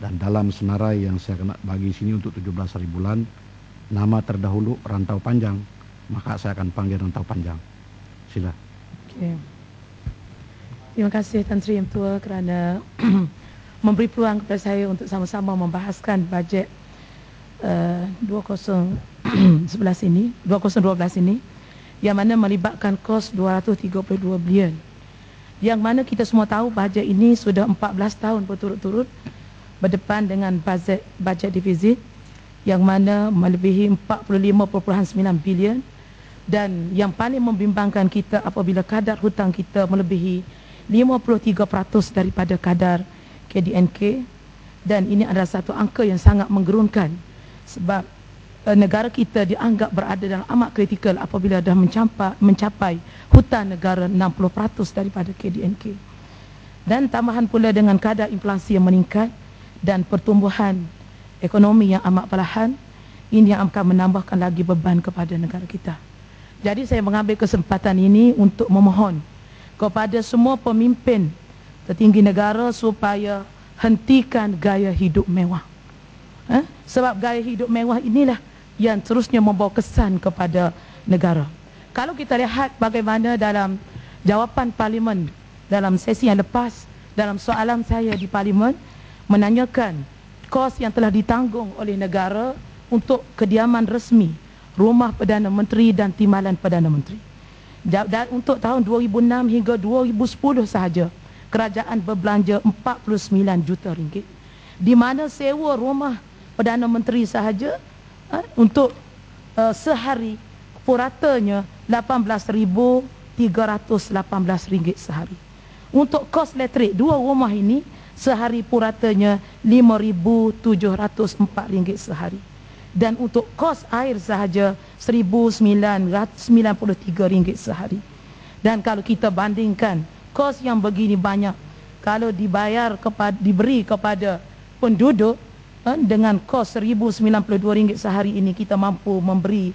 dan dalam senarai yang saya kena bagi sini untuk 17 hari bulan nama terdahulu rantau panjang maka saya akan panggil rantau panjang. Sila. Okay. terima kasih Tan Sri Yang Tua kerana memberi peluang kepada saya untuk sama-sama membahaskan bajet uh, 2011 ini 2012 ini yang mana melibatkan kos 232 bilion. Yang mana kita semua tahu bajet ini sudah 14 tahun berturut-turut berdepan dengan bajet bajet defisit yang mana melebihi 45.9 bilion dan yang paling membimbangkan kita apabila kadar hutang kita melebihi 53% daripada kadar KDNK dan ini adalah satu angka yang sangat menggerunkan sebab uh, negara kita dianggap berada dalam amat kritikal apabila dah mencapai, mencapai hutan negara 60% daripada KDNK. Dan tambahan pula dengan kadar inflasi yang meningkat dan pertumbuhan ekonomi yang amat perlahan, ini yang akan menambahkan lagi beban kepada negara kita. Jadi saya mengambil kesempatan ini untuk memohon kepada semua pemimpin tertinggi negara supaya hentikan gaya hidup mewah. Eh? Sebab gaya hidup mewah inilah yang terusnya membawa kesan kepada negara. Kalau kita lihat bagaimana dalam jawapan parlimen dalam sesi yang lepas dalam soalan saya di parlimen menanyakan kos yang telah ditanggung oleh negara untuk kediaman resmi rumah Perdana Menteri dan timbalan Perdana Menteri. Dan untuk tahun 2006 hingga 2010 sahaja kerajaan berbelanja 49 juta ringgit. Di mana sewa rumah Perdana Menteri sahaja ha, untuk uh, sehari puratanya RM18,318 sehari. Untuk kos elektrik dua rumah ini sehari puratanya RM5,704 sehari. Dan untuk kos air sahaja RM1,993 sehari. Dan kalau kita bandingkan kos yang begini banyak kalau dibayar kepada diberi kepada penduduk eh, dengan kos RM1092 sehari ini kita mampu memberi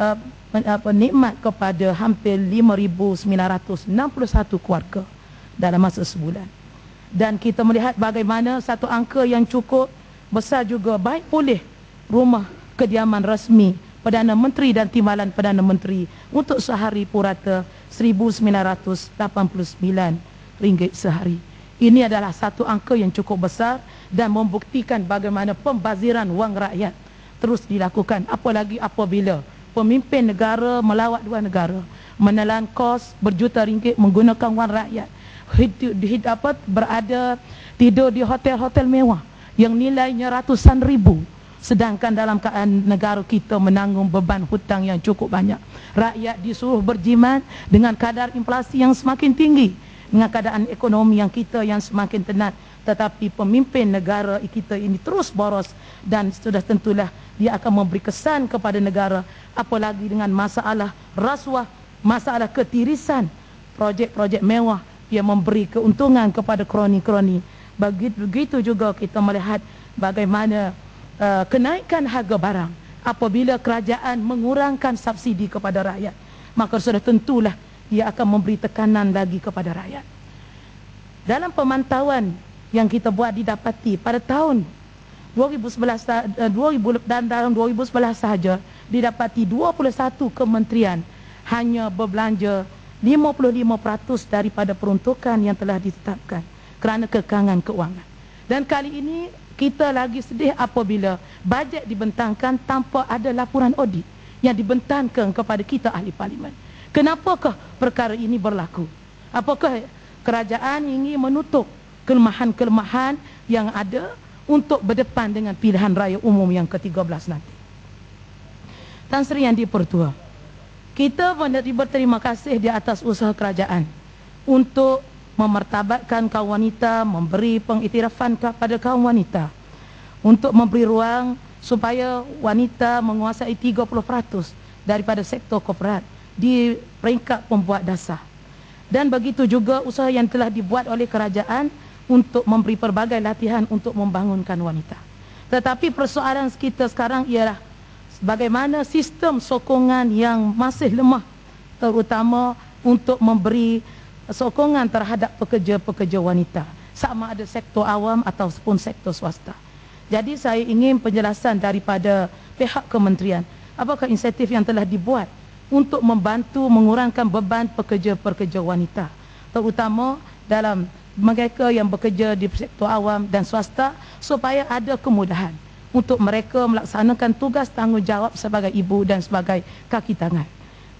uh, apa nikmat kepada hampir 5961 keluarga dalam masa sebulan dan kita melihat bagaimana satu angka yang cukup besar juga baik boleh rumah kediaman rasmi Perdana Menteri dan Timbalan Perdana Menteri untuk sehari purata RM1,989 sehari. Ini adalah satu angka yang cukup besar dan membuktikan bagaimana pembaziran wang rakyat terus dilakukan. Apalagi apabila pemimpin negara melawat dua negara menelan kos berjuta ringgit menggunakan wang rakyat. Hidup, hidup berada tidur di hotel-hotel mewah yang nilainya ratusan ribu. Sedangkan dalam keadaan negara kita menanggung beban hutang yang cukup banyak. Rakyat disuruh berjimat dengan kadar inflasi yang semakin tinggi dengan keadaan ekonomi yang kita yang semakin tenat tetapi pemimpin negara kita ini terus boros dan sudah tentulah dia akan memberi kesan kepada negara apalagi dengan masalah rasuah masalah ketirisan projek-projek mewah yang memberi keuntungan kepada kroni-kroni. Begitu juga kita melihat bagaimana Uh, kenaikan harga barang apabila kerajaan mengurangkan subsidi kepada rakyat maka sudah tentulah ia akan memberi tekanan lagi kepada rakyat. Dalam pemantauan yang kita buat didapati pada tahun 2011 2000 uh, dan dalam 2011 sahaja didapati 21 kementerian hanya berbelanja 55% daripada peruntukan yang telah ditetapkan kerana kekangan keuangan dan kali ini kita lagi sedih apabila bajet dibentangkan tanpa ada laporan audit yang dibentangkan kepada kita ahli parlimen. Kenapakah perkara ini berlaku? Apakah kerajaan ingin menutup kelemahan-kelemahan yang ada untuk berdepan dengan pilihan raya umum yang ke-13 nanti? Tan Sri Yang Dipertua, kita berterima kasih di atas usaha kerajaan untuk memertabatkan kaum wanita, memberi pengiktirafan kepada kaum wanita untuk memberi ruang supaya wanita menguasai 30% daripada sektor korporat di peringkat pembuat dasar. Dan begitu juga usaha yang telah dibuat oleh kerajaan untuk memberi pelbagai latihan untuk membangunkan wanita. Tetapi persoalan kita sekarang ialah bagaimana sistem sokongan yang masih lemah terutama untuk memberi sokongan terhadap pekerja-pekerja wanita. Sama ada sektor awam ataupun sektor swasta. Jadi saya ingin penjelasan daripada pihak kementerian. Apakah insentif yang telah dibuat untuk membantu mengurangkan beban pekerja-pekerja wanita? Terutama dalam mereka yang bekerja di sektor awam dan swasta supaya ada kemudahan untuk mereka melaksanakan tugas tanggungjawab sebagai ibu dan sebagai kaki tangan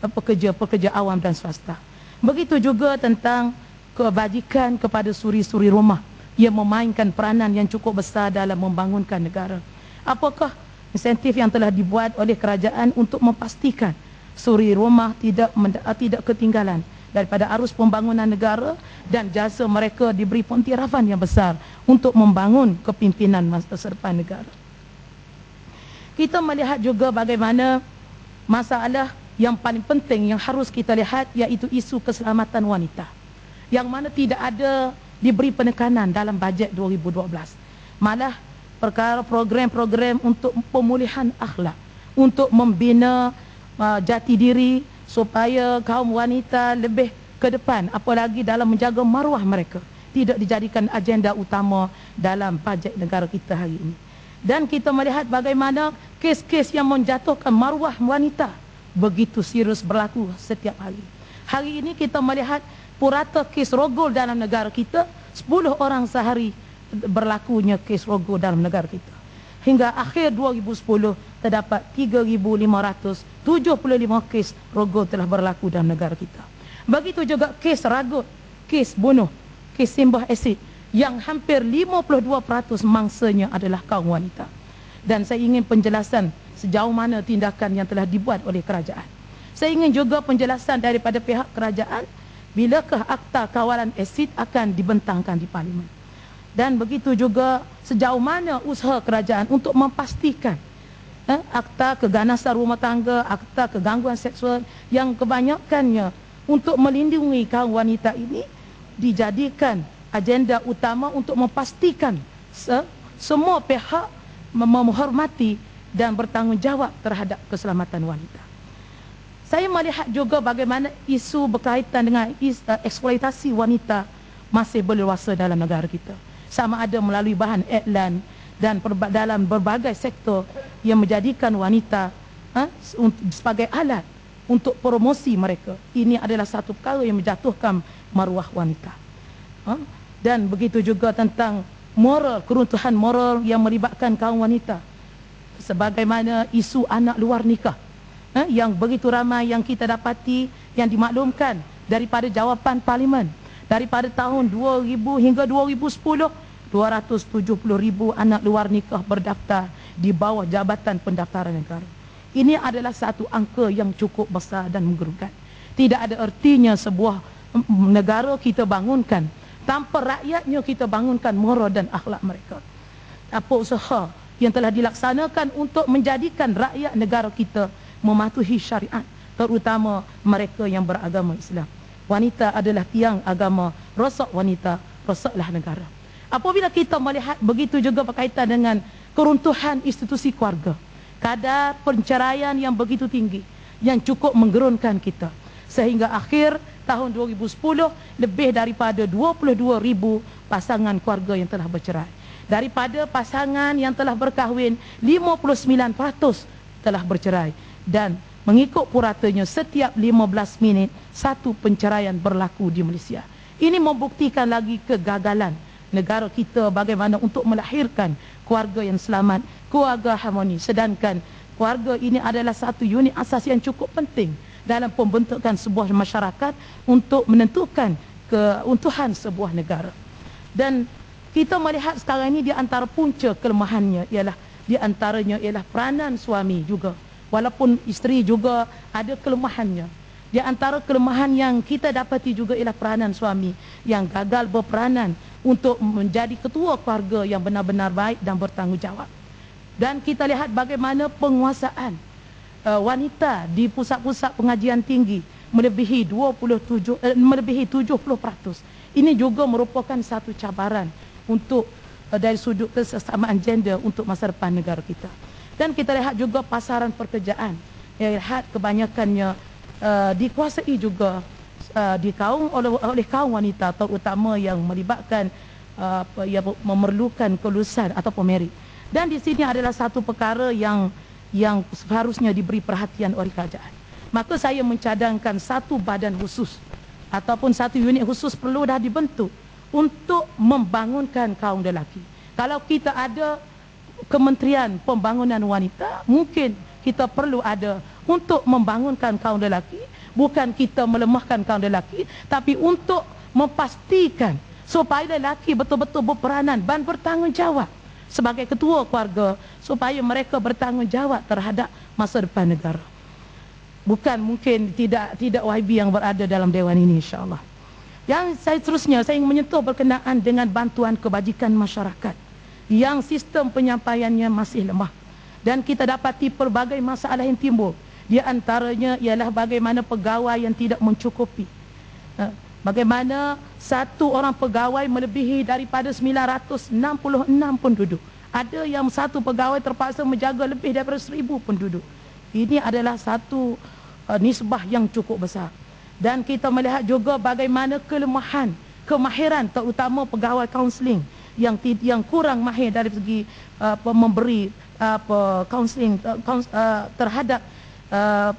pekerja-pekerja awam dan swasta. Begitu juga tentang kebajikan kepada suri-suri rumah yang memainkan peranan yang cukup besar dalam membangunkan negara. Apakah insentif yang telah dibuat oleh kerajaan untuk memastikan suri rumah tidak tidak ketinggalan daripada arus pembangunan negara dan jasa mereka diberi pontirafan yang besar untuk membangun kepimpinan masa depan negara kita melihat juga bagaimana masalah yang paling penting yang harus kita lihat iaitu isu keselamatan wanita. Yang mana tidak ada diberi penekanan dalam bajet 2012 malah perkara program-program untuk pemulihan akhlak untuk membina uh, jati diri supaya kaum wanita lebih ke depan apalagi dalam menjaga maruah mereka tidak dijadikan agenda utama dalam bajet negara kita hari ini dan kita melihat bagaimana kes-kes yang menjatuhkan maruah wanita begitu serius berlaku setiap hari. Hari ini kita melihat purata kes rogol dalam negara kita, 10 orang sehari berlakunya kes rogol dalam negara kita. Hingga akhir 2010 terdapat 3,575 kes rogol telah berlaku dalam negara kita. Begitu juga kes ragut, kes bunuh, kes simbah asid yang hampir 52% mangsanya adalah kaum wanita. Dan saya ingin penjelasan sejauh mana tindakan yang telah dibuat oleh kerajaan. Saya ingin juga penjelasan daripada pihak kerajaan bilakah akta kawalan asid akan dibentangkan di parlimen. Dan begitu juga sejauh mana usaha kerajaan untuk memastikan eh, akta keganasan rumah tangga, akta kegangguan seksual yang kebanyakannya untuk melindungi kaum wanita ini dijadikan agenda utama untuk memastikan se semua pihak menghormati dan bertanggungjawab terhadap keselamatan wanita. Saya melihat juga bagaimana isu berkaitan dengan uh, eksploitasi wanita masih berleluasa dalam negara kita. Sama ada melalui bahan iklan dan dalam berbagai sektor yang menjadikan wanita ha, sebagai alat untuk promosi mereka. Ini adalah satu perkara yang menjatuhkan maruah wanita. Ha? Dan begitu juga tentang moral keruntuhan moral yang melibatkan kaum wanita. Sebagaimana isu anak luar nikah eh, yang begitu ramai yang kita dapati yang dimaklumkan daripada jawapan parlimen. Daripada tahun 2000 hingga 2010 270 ribu anak luar nikah berdaftar di bawah jabatan pendaftaran negara. Ini adalah satu angka yang cukup besar dan menggerunkan tidak ada ertinya sebuah negara kita bangunkan tanpa rakyatnya kita bangunkan moral dan akhlak mereka. Apa usaha yang telah dilaksanakan untuk menjadikan rakyat negara kita mematuhi syariat, terutama mereka yang beragama Islam. Wanita adalah tiang agama, rosak wanita, rosaklah negara. Apabila kita melihat begitu juga berkaitan dengan keruntuhan institusi keluarga, kadar penceraian yang begitu tinggi, yang cukup menggerunkan kita. Sehingga akhir tahun 2010 lebih daripada 22 ribu pasangan keluarga yang telah bercerai. Daripada pasangan yang telah berkahwin, 59% telah bercerai. Dan mengikut puratanya setiap 15 minit, satu penceraian berlaku di Malaysia. Ini membuktikan lagi kegagalan negara kita bagaimana untuk melahirkan keluarga yang selamat, keluarga harmoni. Sedangkan keluarga ini adalah satu unit asas yang cukup penting dalam pembentukan sebuah masyarakat untuk menentukan keuntuhan sebuah negara. Dan kita melihat sekarang ini di antara punca kelemahannya ialah di antaranya ialah peranan suami juga. Walaupun isteri juga ada kelemahannya. Di antara kelemahan yang kita dapati juga ialah peranan suami yang gagal berperanan untuk menjadi ketua keluarga yang benar-benar baik dan bertanggungjawab. Dan kita lihat bagaimana penguasaan uh, wanita di pusat-pusat pengajian tinggi melebihi 27 uh, melebihi 70%. Ini juga merupakan satu cabaran untuk uh, dari sudut kesesamaan gender untuk masa depan negara kita. Dan kita lihat juga pasaran pekerjaan. Ya, lihat kebanyakannya uh, dikuasai juga uh, di kaum oleh, oleh kaum wanita terutama yang melibatkan uh, yang memerlukan kelulusan atau merit. Dan di sini adalah satu perkara yang yang seharusnya diberi perhatian oleh kerajaan. Maka saya mencadangkan satu badan khusus ataupun satu unit khusus perlu dah dibentuk untuk membangunkan kaum lelaki. Kalau kita ada Kementerian Pembangunan Wanita, mungkin kita perlu ada untuk membangunkan kaum lelaki, bukan kita melemahkan kaum lelaki, tapi untuk memastikan supaya lelaki betul-betul berperanan dan bertanggungjawab sebagai ketua keluarga supaya mereka bertanggungjawab terhadap masa depan negara. Bukan mungkin tidak tidak YB yang berada dalam dewan ini insya-Allah. Yang saya terusnya saya ingin menyentuh berkenaan dengan bantuan kebajikan masyarakat yang sistem penyampaiannya masih lemah dan kita dapati pelbagai masalah yang timbul di antaranya ialah bagaimana pegawai yang tidak mencukupi ha, bagaimana satu orang pegawai melebihi daripada 966 penduduk ada yang satu pegawai terpaksa menjaga lebih daripada 1000 penduduk ini adalah satu uh, nisbah yang cukup besar dan kita melihat juga bagaimana kelemahan kemahiran terutama pegawai kaunseling yang yang kurang mahir dari segi uh, memberi apa counseling uh, uh, terhadap uh,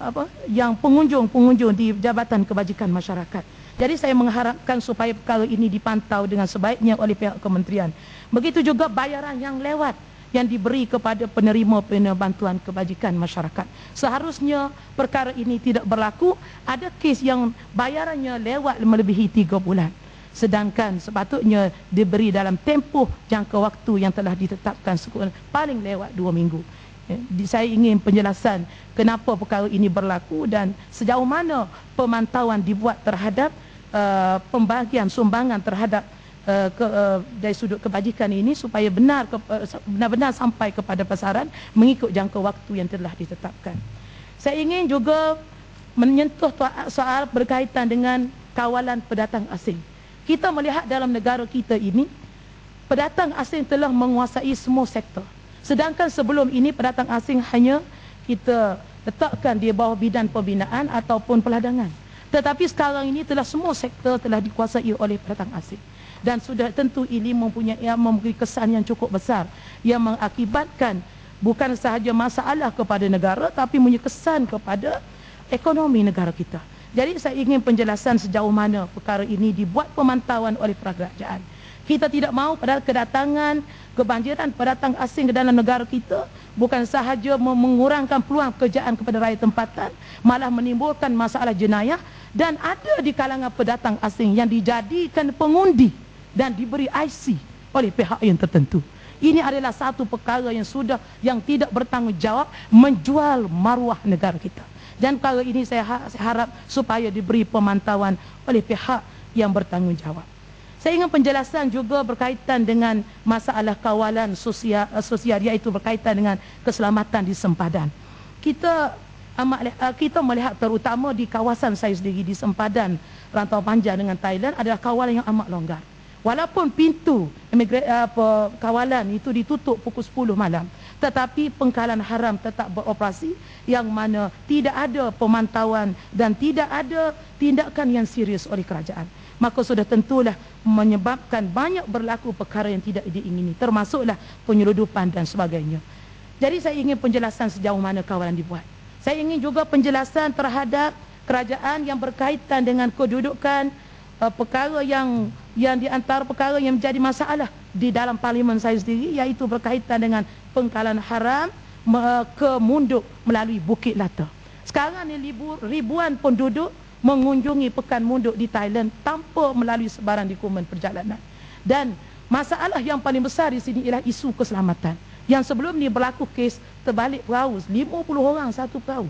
apa yang pengunjung-pengunjung di Jabatan Kebajikan Masyarakat. Jadi saya mengharapkan supaya perkara ini dipantau dengan sebaiknya oleh pihak kementerian. Begitu juga bayaran yang lewat yang diberi kepada penerima-penerima bantuan kebajikan masyarakat. Seharusnya perkara ini tidak berlaku. Ada kes yang bayarannya lewat melebihi tiga bulan sedangkan sepatutnya diberi dalam tempoh jangka waktu yang telah ditetapkan paling lewat dua minggu. Ya, saya ingin penjelasan kenapa perkara ini berlaku dan sejauh mana pemantauan dibuat terhadap uh, pembagian sumbangan terhadap uh, ke, uh, dari sudut kebajikan ini supaya benar uh, benar-benar sampai kepada pasaran mengikut jangka waktu yang telah ditetapkan. Saya ingin juga menyentuh soal berkaitan dengan kawalan pendatang asing. Kita melihat dalam negara kita ini pendatang asing telah menguasai semua sektor. Sedangkan sebelum ini pendatang asing hanya kita letakkan di bawah bidang pembinaan ataupun peladangan tetapi sekarang ini telah semua sektor telah dikuasai oleh pendatang asing dan sudah tentu ini mempunyai memberi kesan yang cukup besar. Yang mengakibatkan bukan sahaja masalah kepada negara tapi mempunyai kesan kepada ekonomi negara kita. Jadi saya ingin penjelasan sejauh mana perkara ini dibuat pemantauan oleh kerajaan. Kita tidak mahu pada kedatangan kebanjiran pendatang asing ke dalam negara kita bukan sahaja mengurangkan peluang pekerjaan kepada rakyat tempatan, malah menimbulkan masalah jenayah dan ada di kalangan pendatang asing yang dijadikan pengundi dan diberi IC oleh pihak yang tertentu. Ini adalah satu perkara yang sudah yang tidak bertanggungjawab menjual maruah negara kita. Dan perkara ini saya, ha-, saya harap supaya diberi pemantauan oleh pihak yang bertanggungjawab. Saya ingin penjelasan juga berkaitan dengan masalah kawalan sosial, eh, sosial iaitu berkaitan dengan keselamatan di sempadan. Kita amat eh, kita melihat terutama di kawasan saya sendiri di sempadan rantau panjang dengan Thailand adalah kawalan yang amat longgar. Walaupun pintu apa, kawalan itu ditutup pukul 10 malam tetapi pengkalan haram tetap beroperasi yang mana tidak ada pemantauan dan tidak ada tindakan yang serius oleh kerajaan. Maka sudah tentulah menyebabkan banyak berlaku perkara yang tidak diingini termasuklah penyeludupan dan sebagainya. Jadi saya ingin penjelasan sejauh mana kawalan dibuat. Saya ingin juga penjelasan terhadap kerajaan yang berkaitan dengan kedudukan uh, perkara yang yang di antara perkara yang menjadi masalah di dalam parlimen saya sendiri iaitu berkaitan dengan pengkalan haram ke munduk melalui Bukit Lata. Sekarang ni ribuan penduduk mengunjungi pekan munduk di Thailand tanpa melalui sebarang dokumen perjalanan. Dan masalah yang paling besar di sini ialah isu keselamatan. Yang sebelum ni berlaku kes terbalik perahu, 50 orang satu perahu.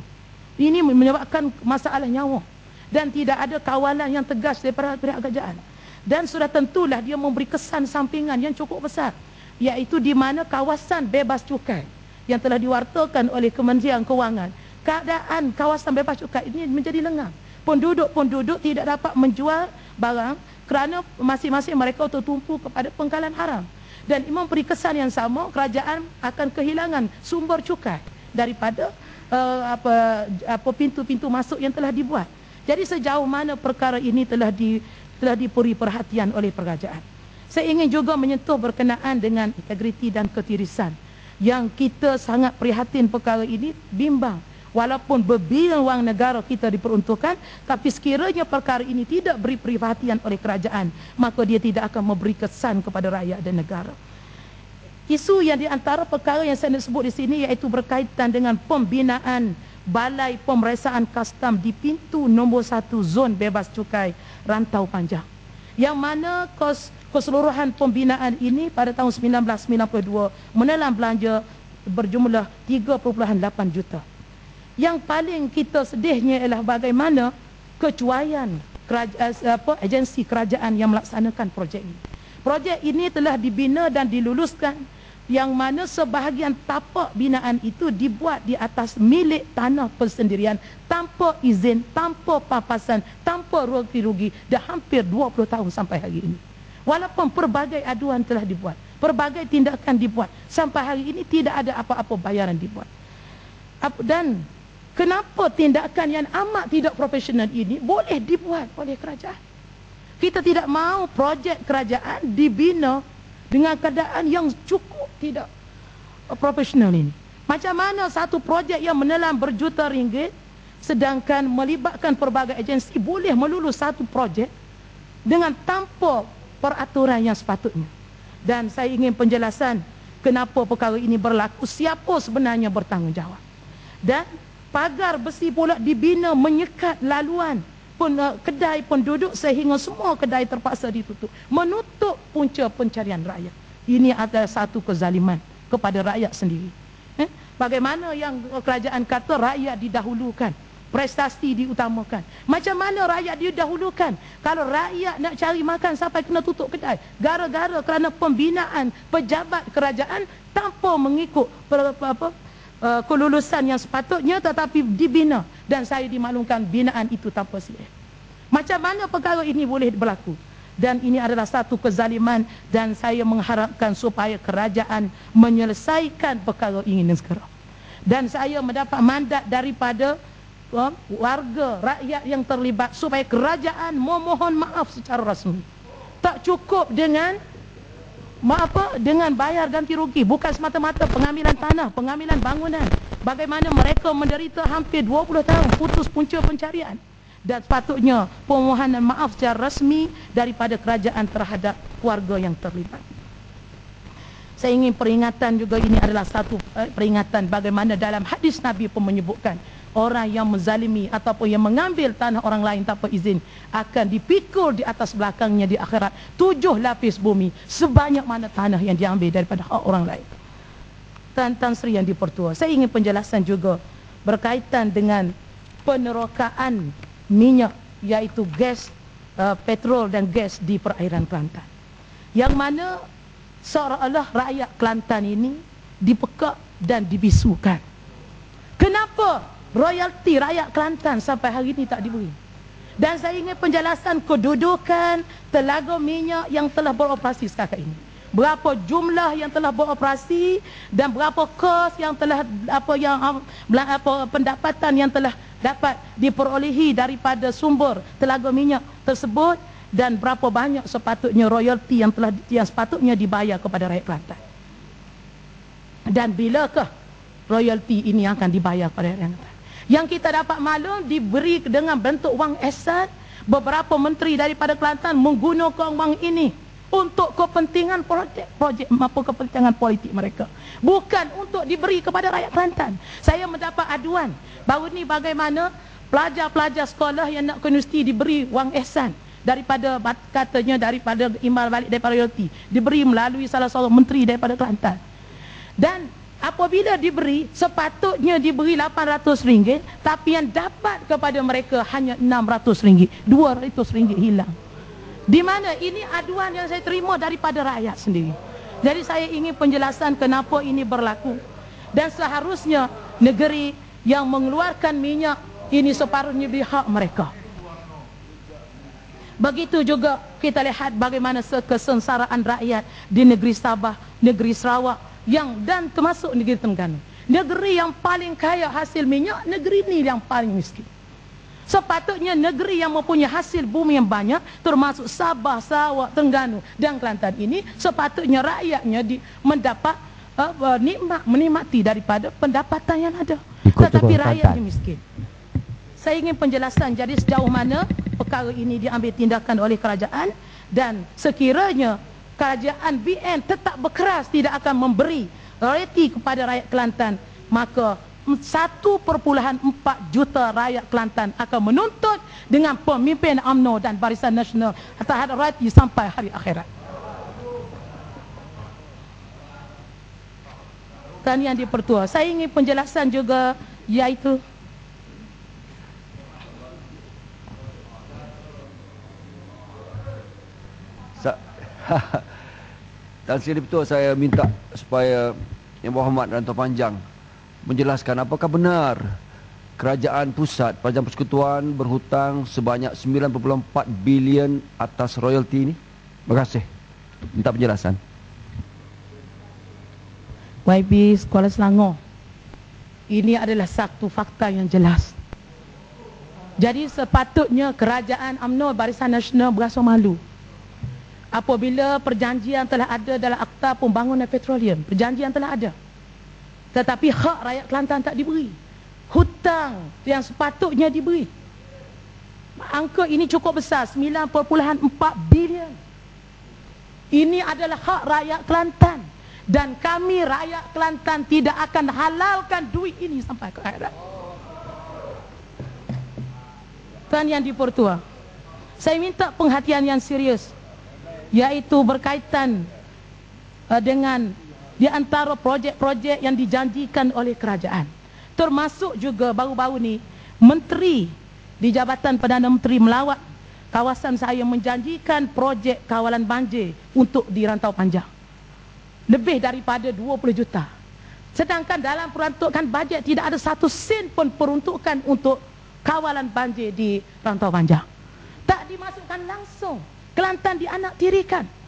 Ini menyebabkan masalah nyawa. Dan tidak ada kawalan yang tegas daripada pihak kerajaan. Dan sudah tentulah dia memberi kesan sampingan yang cukup besar iaitu di mana kawasan bebas cukai yang telah diwartakan oleh Kementerian Kewangan. Keadaan kawasan bebas cukai ini menjadi lengang. Penduduk-penduduk tidak dapat menjual barang kerana masing-masing mereka tertumpu kepada pengkalan haram. Dan imam beri kesan yang sama, kerajaan akan kehilangan sumber cukai daripada uh, apa apa pintu-pintu masuk yang telah dibuat. Jadi sejauh mana perkara ini telah di telah diberi perhatian oleh kerajaan. Saya ingin juga menyentuh berkenaan dengan integriti dan ketirisan yang kita sangat prihatin perkara ini bimbang walaupun berbilion wang negara kita diperuntukkan tapi sekiranya perkara ini tidak beri perhatian oleh kerajaan maka dia tidak akan memberi kesan kepada rakyat dan negara isu yang di antara perkara yang saya sebut di sini iaitu berkaitan dengan pembinaan balai pemeriksaan custom di pintu nombor satu zon bebas cukai rantau panjang yang mana kos keseluruhan pembinaan ini pada tahun 1992 menelan belanja berjumlah 3.8 juta yang paling kita sedihnya ialah bagaimana kecuaian kerajaan, eh, apa, agensi kerajaan yang melaksanakan projek ini. Projek ini telah dibina dan diluluskan yang mana sebahagian tapak binaan itu dibuat di atas milik tanah persendirian tanpa izin, tanpa papasan, tanpa rugi-rugi dah hampir 20 tahun sampai hari ini. Walaupun pelbagai aduan telah dibuat, pelbagai tindakan dibuat, sampai hari ini tidak ada apa-apa bayaran dibuat. Dan Kenapa tindakan yang amat tidak profesional ini boleh dibuat oleh kerajaan? Kita tidak mahu projek kerajaan dibina dengan keadaan yang cukup tidak profesional ini. Macam mana satu projek yang menelan berjuta ringgit sedangkan melibatkan pelbagai agensi boleh melulus satu projek dengan tanpa peraturan yang sepatutnya. Dan saya ingin penjelasan kenapa perkara ini berlaku, siapa sebenarnya bertanggungjawab. Dan pagar besi pula dibina menyekat laluan pun uh, kedai penduduk sehingga semua kedai terpaksa ditutup menutup punca pencarian rakyat ini adalah satu kezaliman kepada rakyat sendiri eh? bagaimana yang kerajaan kata rakyat didahulukan prestasi diutamakan macam mana rakyat didahulukan kalau rakyat nak cari makan sampai kena tutup kedai gara-gara kerana pembinaan pejabat kerajaan tanpa mengikut per, apa, apa, uh, kelulusan yang sepatutnya tetapi dibina dan saya dimaklumkan binaan itu tanpa sihir. Macam mana perkara ini boleh berlaku? Dan ini adalah satu kezaliman dan saya mengharapkan supaya kerajaan menyelesaikan perkara ini dengan segera. Dan saya mendapat mandat daripada uh, warga rakyat yang terlibat supaya kerajaan memohon maaf secara rasmi. Tak cukup dengan apa dengan bayar ganti rugi bukan semata-mata pengambilan tanah pengambilan bangunan bagaimana mereka menderita hampir 20 tahun putus punca pencarian dan sepatutnya permohonan maaf secara rasmi daripada kerajaan terhadap keluarga yang terlibat saya ingin peringatan juga ini adalah satu eh, peringatan bagaimana dalam hadis Nabi pun menyebutkan orang yang menzalimi ataupun yang mengambil tanah orang lain tanpa izin akan dipikul di atas belakangnya di akhirat tujuh lapis bumi sebanyak mana tanah yang diambil daripada hak orang lain. Tan Tan Sri yang dipertua. Saya ingin penjelasan juga berkaitan dengan penerokaan minyak iaitu gas uh, petrol dan gas di perairan Kelantan. Yang mana seolah-olah rakyat Kelantan ini dipekak dan dibisukan. Kenapa royalti rakyat Kelantan sampai hari ini tak diberi. Dan saya ingin penjelasan kedudukan telaga minyak yang telah beroperasi sekarang ini. Berapa jumlah yang telah beroperasi dan berapa kos yang telah apa yang apa pendapatan yang telah dapat diperolehi daripada sumber telaga minyak tersebut dan berapa banyak sepatutnya royalti yang telah yang sepatutnya dibayar kepada rakyat Kelantan. Dan bilakah royalti ini akan dibayar kepada rakyat Kelantan? Yang kita dapat maklum diberi dengan bentuk wang esat beberapa menteri daripada Kelantan menggunakan wang ini untuk kepentingan projek projek apa kepentingan politik mereka. Bukan untuk diberi kepada rakyat Kelantan. Saya mendapat aduan baru ni bagaimana pelajar-pelajar sekolah yang nak ke universiti diberi wang ehsan daripada katanya daripada imbal balik daripada royalty diberi melalui salah seorang menteri daripada Kelantan. Dan apabila diberi sepatutnya diberi RM800 tapi yang dapat kepada mereka hanya RM600 RM200 hilang di mana ini aduan yang saya terima daripada rakyat sendiri jadi saya ingin penjelasan kenapa ini berlaku dan seharusnya negeri yang mengeluarkan minyak ini separuhnya di hak mereka begitu juga kita lihat bagaimana kesensaraan rakyat di negeri Sabah negeri Sarawak yang dan termasuk negeri Terengganu. Negeri yang paling kaya hasil minyak, negeri ini yang paling miskin. Sepatutnya negeri yang mempunyai hasil bumi yang banyak termasuk Sabah, Sarawak, Terengganu dan Kelantan ini sepatutnya rakyatnya di, mendapat uh, uh, nikmat menikmati daripada pendapatan yang ada. Ikut Tetapi rakyatnya miskin. Saya ingin penjelasan jadi sejauh mana perkara ini diambil tindakan oleh kerajaan dan sekiranya kerajaan BN tetap berkeras tidak akan memberi royalti kepada rakyat Kelantan maka 1.4 juta rakyat Kelantan akan menuntut dengan pemimpin UMNO dan Barisan Nasional terhadap royalti sampai hari akhirat. Dan yang dipertua, saya ingin penjelasan juga iaitu Sa Dan sekali betul saya minta supaya Yang Muhammad Rantau Panjang menjelaskan apakah benar kerajaan pusat Kerajaan Persekutuan berhutang sebanyak 9.4 bilion atas royalti ini? Terima kasih. Minta penjelasan. YB Kuala Selangor. Ini adalah satu fakta yang jelas. Jadi sepatutnya kerajaan UMNO Barisan Nasional berasa malu. Apabila perjanjian telah ada dalam Akta Pembangunan Petroleum. Perjanjian telah ada. Tetapi hak rakyat Kelantan tak diberi. Hutang yang sepatutnya diberi. Angka ini cukup besar, 9.4 bilion. Ini adalah hak rakyat Kelantan. Dan kami rakyat Kelantan tidak akan halalkan duit ini sampai ke akhirat. Tuan yang dipertua, saya minta perhatian yang serius. Iaitu berkaitan uh, dengan di antara projek-projek yang dijanjikan oleh kerajaan. Termasuk juga baru-baru ni menteri di Jabatan Perdana Menteri melawat kawasan saya menjanjikan projek kawalan banjir untuk di Rantau Panjang. Lebih daripada 20 juta. Sedangkan dalam peruntukan bajet tidak ada satu sen pun peruntukan untuk kawalan banjir di Rantau Panjang. Tak dimasukkan langsung. Kelantan dianak tirikan.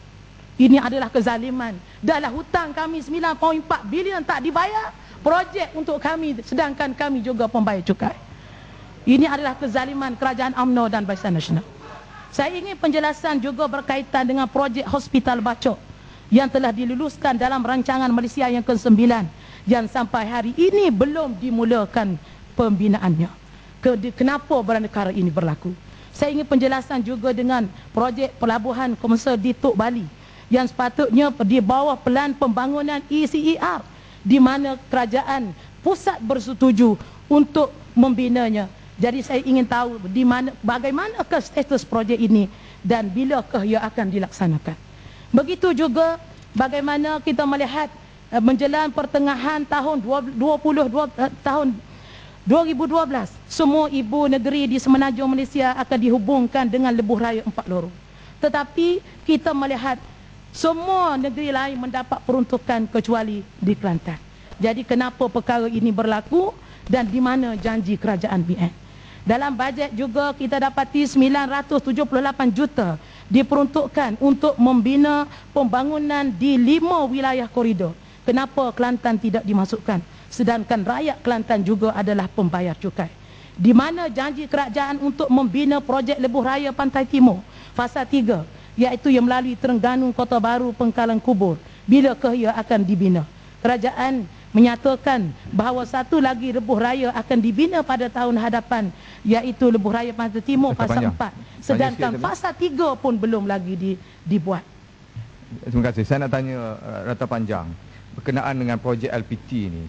Ini adalah kezaliman. Dahlah hutang kami 9.4 bilion tak dibayar. Projek untuk kami sedangkan kami juga pembayar cukai. Ini adalah kezaliman kerajaan UMNO dan Barisan Nasional. Saya ingin penjelasan juga berkaitan dengan projek Hospital Bacok yang telah diluluskan dalam rancangan Malaysia yang ke-9 yang sampai hari ini belum dimulakan pembinaannya. Kenapa beranekara ini berlaku? Saya ingin penjelasan juga dengan projek pelabuhan komersial di Tok Bali yang sepatutnya di bawah pelan pembangunan ECER di mana kerajaan pusat bersetuju untuk membinanya. Jadi saya ingin tahu di mana bagaimanakah status projek ini dan bilakah ia akan dilaksanakan. Begitu juga bagaimana kita melihat uh, menjelang pertengahan tahun 20, 20 uh, tahun 2012 semua ibu negeri di Semenanjung Malaysia akan dihubungkan dengan lebuh raya empat lorong. Tetapi kita melihat semua negeri lain mendapat peruntukan kecuali di Kelantan. Jadi kenapa perkara ini berlaku dan di mana janji kerajaan BN? Dalam bajet juga kita dapati 978 juta diperuntukkan untuk membina pembangunan di lima wilayah koridor. Kenapa Kelantan tidak dimasukkan? Sedangkan rakyat Kelantan juga adalah pembayar cukai. Di mana janji kerajaan untuk membina projek lebuh raya Pantai Timur, fasa 3, iaitu yang melalui Terengganu Kota Baru Pengkalan Kubur bilakah ia akan dibina. Kerajaan menyatakan bahawa satu lagi lebuh raya akan dibina pada tahun hadapan iaitu lebuh raya Pantai Timur fasa 4 sedangkan fasa 3 pun belum lagi di, dibuat. Terima kasih. Saya nak tanya uh, Rata Panjang berkenaan dengan projek LPT ini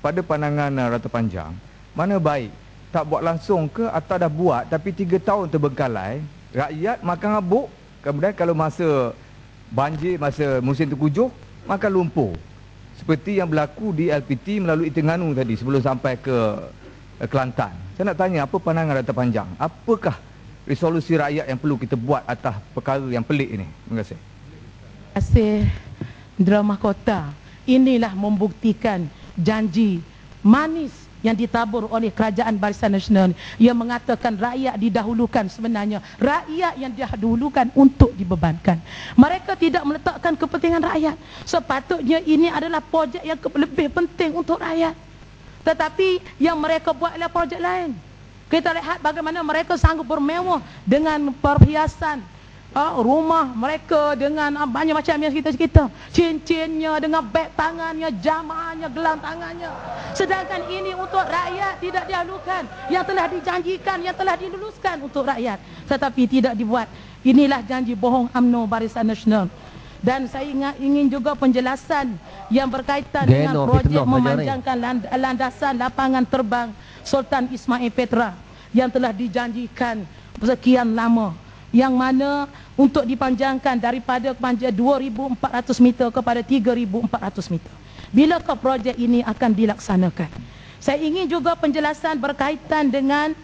pada pandangan uh, Rata Panjang mana baik? Tak buat langsung ke atau dah buat tapi 3 tahun terbengkalai rakyat makan habuk Kemudian kalau masa banjir, masa musim terkujuh, maka lumpur. Seperti yang berlaku di LPT melalui Terengganu tadi sebelum sampai ke uh, Kelantan. Saya nak tanya apa pandangan Rata Panjang? Apakah resolusi rakyat yang perlu kita buat atas perkara yang pelik ini? Terima kasih. Terima kasih Drama Kota. Inilah membuktikan janji manis yang ditabur oleh kerajaan Barisan Nasional yang mengatakan rakyat didahulukan sebenarnya. Rakyat yang didahulukan untuk dibebankan. Mereka tidak meletakkan kepentingan rakyat. Sepatutnya ini adalah projek yang lebih penting untuk rakyat. Tetapi yang mereka buat adalah projek lain. Kita lihat bagaimana mereka sanggup bermewah dengan perhiasan uh, rumah mereka dengan uh, banyak macam yang kita kita cincinnya dengan beg tangannya jamaahnya gelang tangannya. Sedangkan ini untuk rakyat tidak dialukan yang telah dijanjikan yang telah diluluskan untuk rakyat. Tetapi tidak dibuat. Inilah janji bohong UMNO Barisan Nasional. Dan saya ingat ingin juga penjelasan yang berkaitan dengan projek memanjangkan landasan lapangan terbang Sultan Ismail Petra yang telah dijanjikan sekian lama yang mana untuk dipanjangkan daripada panjang 2400 meter kepada 3400 meter. Bilakah projek ini akan dilaksanakan? Saya ingin juga penjelasan berkaitan dengan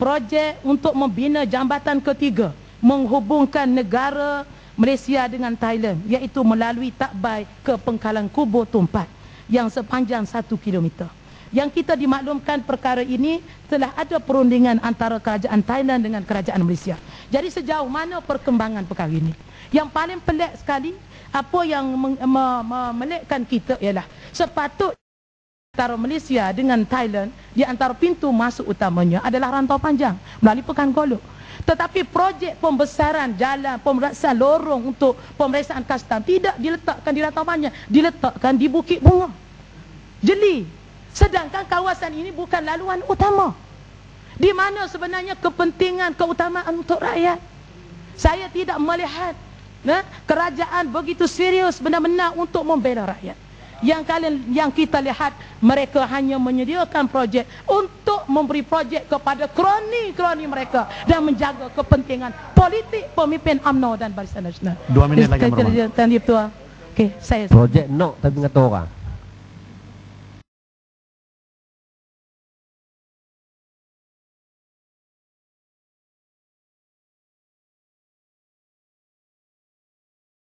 projek untuk membina jambatan ketiga menghubungkan negara Malaysia dengan Thailand iaitu melalui takbai ke pengkalan kubur tumpat yang sepanjang 1 kilometer. Yang kita dimaklumkan perkara ini telah ada perundingan antara kerajaan Thailand dengan kerajaan Malaysia. Jadi sejauh mana perkembangan perkara ini? Yang paling pelik sekali, apa yang memelekkan kita ialah sepatut antara Malaysia dengan Thailand di antara pintu masuk utamanya adalah rantau panjang melalui Pekan Golok. Tetapi projek pembesaran jalan, pemeriksaan lorong untuk pemeriksaan kastam tidak diletakkan di rantau panjang, diletakkan di Bukit Bunga. Jeli, Sedangkan kawasan ini bukan laluan utama. Di mana sebenarnya kepentingan keutamaan untuk rakyat? Saya tidak melihat nah, kerajaan begitu serius benar-benar untuk membela rakyat. Yang kalian yang kita lihat mereka hanya menyediakan projek untuk memberi projek kepada kroni-kroni mereka dan menjaga kepentingan politik pemimpin UMNO dan Barisan Nasional. Dua minit lagi, Mbak. Okey, saya projek nok tapi ngata orang.